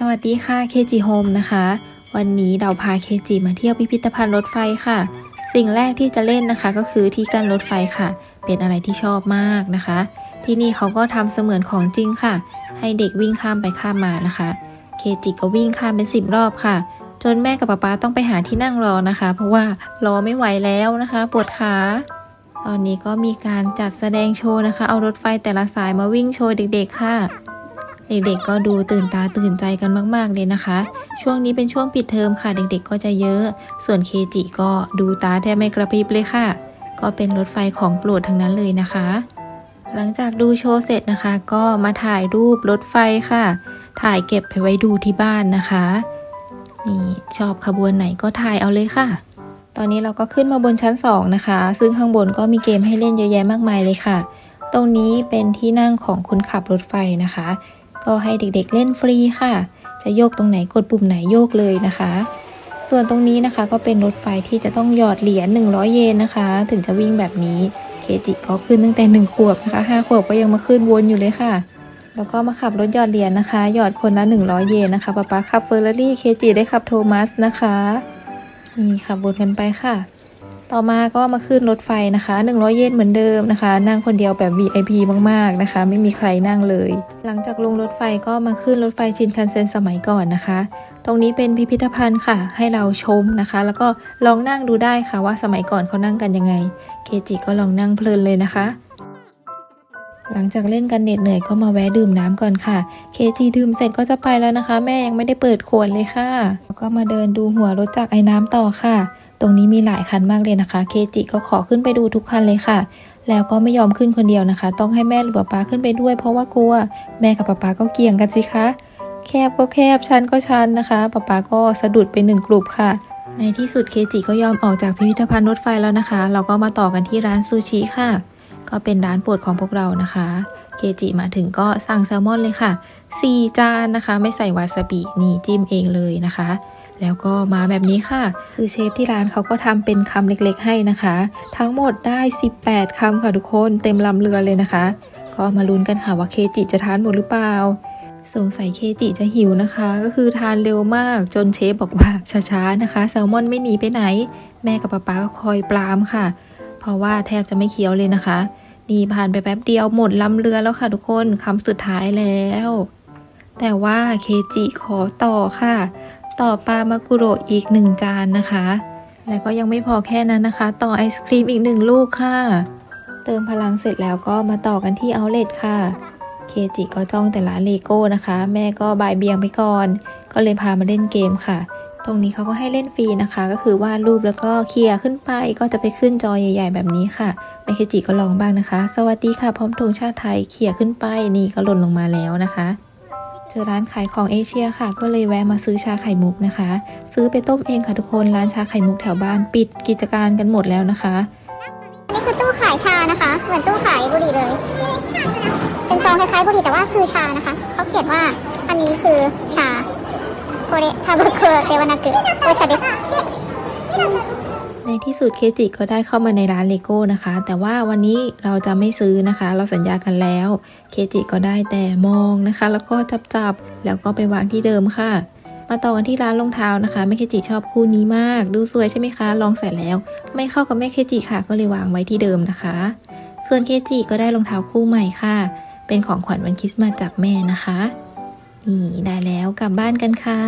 สวัสดีค่ะเคจิโฮมนะคะ วันนี้เราพาเคจิมาเที่ยวพิพิธภัณฑ์รถไฟค่ะ สิ่งแรกที่จะเล่นนะคะก็คือที่กั้นรถไฟค่ะ เป็นอะไรที่ชอบมากนะคะ ที่นี่เขาก็ทำเสมือนของจริงค่ะ ให้เด็กวิ่งข้ามไปข้ามมานะคะ เคจิก็วิ่งข้ามเป็นสิบรอบค่ะ จนแม่กับป๊าป๊าต้องไปหาที่นั่งรอนะคะ เพราะว่ารอไม่ไหวแล้วนะคะปวดขาตอนนี้ก็มีการจัดแสดงโชว์นะคะ เอารถไฟแต่ละสายมาวิ่งโชว์เด็ก ๆ ค่ะ เด็กๆก็ดูตื่นตาตื่นใจกันมากๆเลยนะคะ ช่วงนี้เป็นช่วงปิดเทอมค่ะ เด็กๆก็จะเยอะ ส่วนเคจิก็ดูตาแทบไม่กระพริบเลยค่ะ ก็เป็นรถไฟของโปรดทั้งนั้นเลยนะคะ หลังจากดูโชว์เสร็จนะคะ ก็มาถ่ายรูปรถไฟค่ะ ถ่ายเก็บไปไว้ดูที่บ้านนะคะ นี่ชอบขบวนไหนก็ถ่ายเอาเลยค่ะ ตอนนี้เราก็ขึ้นมาบนชั้น 2 นะคะ ซึ่งข้างบนก็มีเกมให้เล่นเยอะแยะมากมายเลยค่ะ ตรงนี้เป็นที่นั่งของคนขับรถไฟนะคะ ก็ให้เด็กๆเล่นฟรีค่ะ จะโยกตรงไหนกดปุ่มไหนโยกเลยนะคะ ส่วนตรงนี้นะคะก็เป็นรถไฟที่จะต้องหยอดเหรียญ100 เยนนะคะ ถึงจะวิ่งแบบนี้เคจิก็ขึ้นตั้งแต่ 1 ขวบนะคะ5ขวบก็ยังมาขึ้นวนอยู่เลยค่ะ แล้วก็มาขับรถหยอดเหรียญนะคะ หยอดคนละ 100 เยนนะคะป๊าป๊าขับเฟอร์รารี่เคจิได้ขับโทมัสนะคะ นี่ขับวนกันไปค่ะ ต่อมาก็มาขึ้นรถไฟนะคะ 100 เยนเหมือนเดิมนะคะ นั่งคนเดียวแบบ VIP มากๆนะคะ ไม่มีใครนั่งเลย หลังจากลงรถไฟก็มาขึ้นรถไฟชินคันเซ็นสมัยก่อนนะคะ ตรงนี้เป็นพิพิธภัณฑ์ค่ะ ให้เราชมนะคะ แล้วก็ลองนั่งดูได้ค่ะว่าสมัยก่อนเขานั่งกันยังไง เคจิก็ลองนั่งเพลินเลยนะคะ หลังจากเล่นกันเหน็ดเหนื่อยก็มาแวะดื่มน้ำก่อนค่ะ เคจีดื่มเสร็จก็จะไปแล้วนะคะ แม่ยังไม่ได้เปิดขวดเลยค่ะ แล้วก็มาเดินดูหัวรถจักรไอ้น้ำต่อค่ะ ตรงนี้มีหลายคันมากเลยนะคะ เคจิก็ขอขึ้นไปดูทุกคันเลยค่ะ แล้วก็ไม่ยอมขึ้นคนเดียวนะคะ ต้องให้แม่หรือป๊าป๊าขึ้นไปด้วย เพราะว่ากลัว แม่กับป๊าป๊าก็เกี่ยงกันสิคะ แคบก็แคบชันก็ชันนะคะป๊าป๊าก็สะดุดไปหนึ่งกลุ่มค่ะ ในที่สุดเคจิก็ยอมออกจากพิพิธภัณฑ์รถไฟแล้วนะคะ เราก็มาต่อกันที่ร้านซูชิค่ะ ก็เป็นร้านโปรดของพวกเรานะคะ เคจิมาถึงก็สั่งแซลมอนเลยค่ะ 4 จานนะคะ ไม่ใส่วาซาบินี่จิ้มเองเลยนะคะ แล้วก็มาแบบนี้ค่ะ คือเชฟที่ร้านเขาก็ทำเป็นคำเล็กๆให้นะคะ ทั้งหมดได้ 18คำค่ะทุกคนเต็มลำเรือเลยนะคะ ก็มาลุ้นกันค่ะว่าเคจิจะทานหมดหรือเปล่าสงสัยเคจิจะหิวนะคะ ก็คือทานเร็วมากจนเชฟบอกว่าช้าๆนะคะ แซลมอนไม่หนีไปไหน แม่กับป๊าป๊าก็คอยปรามค่ะ ราะว่าแทบจะไม่เคี้ยวเลยนะคะ นี่ผ่านไปแป๊บเดียวหมดลำเรือแล้วค่ะทุกคนคำสุดท้ายแล้ว แต่ว่าเคจิขอต่อค่ะ ต่อปลามากุโรอีกหนึ่งจานนะคะ และก็ยังไม่พอแค่นั้นนะคะ ต่อไอศครีมอีกหนึ่งลูกค่ะ เติมพลังเสร็จแล้วก็มาต่อกันที่เอาเลทค่ะเคจิก็จ้องแต่ร้านเลโก้นะคะ แม่ก็บายเบียงไปก่อน ก็เลยพามาเล่นเกมค่ะ ตรงนี้เขาก็ให้เล่นฟรีนะคะ ก็คือวาดรูปแล้วก็เคลียร์ขึ้นไปก็จะไปขึ้นจอใหญ่ ๆ แบบนี้ค่ะแม่เคจิก็ลองบ้างนะคะ สวัสดีค่ะ พร้อมธงชาติไทยเคลียร์ขึ้นไปนี่ก็หล่นลงมาแล้วนะคะเจอร้านขายของเอเชียค่ะ ก็เลยแวะมาซื้อชาไข่มุกนะคะ ซื้อไปต้มเองค่ะทุกคนร้านชาไข่มุกแถวบ้านปิดกิจการกันหมดแล้วนะคะนี่คือตู้ขายชานะคะ เหมือนตู้ขายบุหรี่เลย เป็นซองคล้ายๆบุหรี่แต่ว่าคือชานะคะเขาเขียนว่าอันนี้คือชา โคเรทาบุเคือเดวานากุโอชาเดสในที่สุดเคจิก็ได้เข้ามาในร้านเลโก้นะคะ แต่ว่าวันนี้เราจะไม่ซื้อนะคะ เราสัญญากันแล้ว เคจิก็ได้แต่มองนะคะ แล้วก็จับจับๆแล้วก็ไปวางที่เดิมค่ะ มาต่อกันที่ร้านรองเท้านะคะแม่เคจิชอบคู่นี้มาก ดูสวยใช่ไหมคะ ลองใส่แล้ว ไม่เข้ากับแม่เคจิค่ะ ก็เลยวางไว้ที่เดิมนะคะ ส่วนเคจิก็ได้รองเท้าคู่ใหม่ค่ะ เป็นของขวัญวันคริสต์มาสจากแม่นะคะ นี่ได้แล้วกลับบ้านกันค่ะ